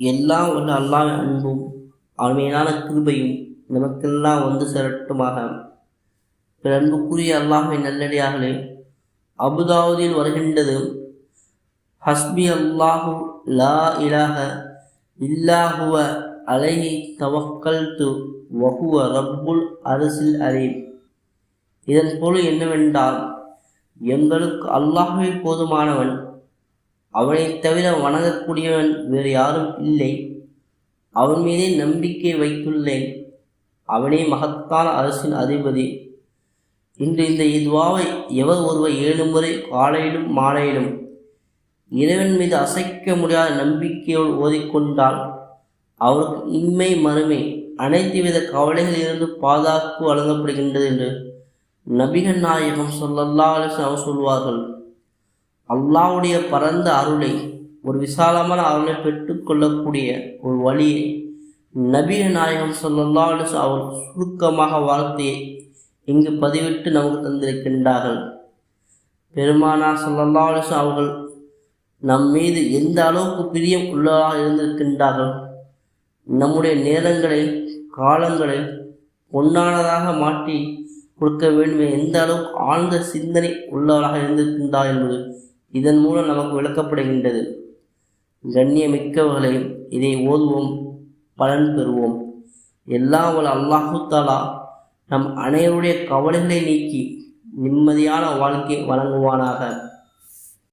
எல்லாம் உள்ள அல்லாஹ் அன்பும் அவன் கிருபையும் நமக்கெல்லாம் வந்து சேரட்டுமாக. அன்புக்குரிய அல்லாஹை நல்லடியார்களே அபுதாவுதில் வருகின்றது ஹஸ்பி அல்லாஹு லா இலாக இல்லாஹுவ அலைஹி தவக்கல் து வஹுவ ரப்புல் அரசில் அரீம் இதன் பொருள் என்னவென்றால் எங்களுக்கு அல்லாஹுவே போதுமானவன் அவனைத் தவிர வணங்கக்கூடியவன் வேறு யாரும் இல்லை. அவன் மீதே நம்பிக்கை வைத்துள்ளேன். அவனே மகத்தான அரசின் அதிபதி. இன்று இந்த இதுவாவை எவர் ஒருவர் ஏழு முறை காலையிலும் மாலையிலும் இறைவன் மீது அசைக்க முடியாத நம்பிக்கையோடு ஓதிக்கொண்டால் அவருக்கு இன்மை மறுமை அனைத்து வித கவலைகளிலிருந்து பாதுகாப்பு வழங்கப்படுகின்றது என்று நபிகள் நாயகம் சொல்லல்லா அவர் சொல்வார்கள். அல்லாவுடைய பரந்த அருளை ஒரு விசாலமான அருளை பெற்றுக்கொள்ளக்கூடிய ஒரு வழியை நபிய நாயகம் சொல்லல்லா அவர் சுருக்கமாக வாழ்த்தையை இங்கு பதிவிட்டு நமக்கு தந்திருக்கின்றார்கள். பெருமானா சொல்லல்லா அவர்கள் நம் மீது எந்த அளவுக்கு பிரியம் உள்ளதாக இருந்திருக்கின்றார்கள்? நம்முடைய நேரங்களை காலங்களை பொன்னானதாக மாற்றி கொடுக்க வேண்டும் எந்த அளவுக்கு ஆழ்ந்த சிந்தனை உள்ளவராக இருந்திருக்கின்றார் என்பது இதன் மூலம் நமக்கு விளக்கப்படுகின்றது. கண்ணியமிக்கவர்களை இதை ஓதுவோம் பலன் பெறுவோம். எல்லாம் வல்ல அல்லாஹு தாலா நம் அனைவருடைய கவலைகளை நீக்கி நிம்மதியான வாழ்க்கை வழங்குவானாக.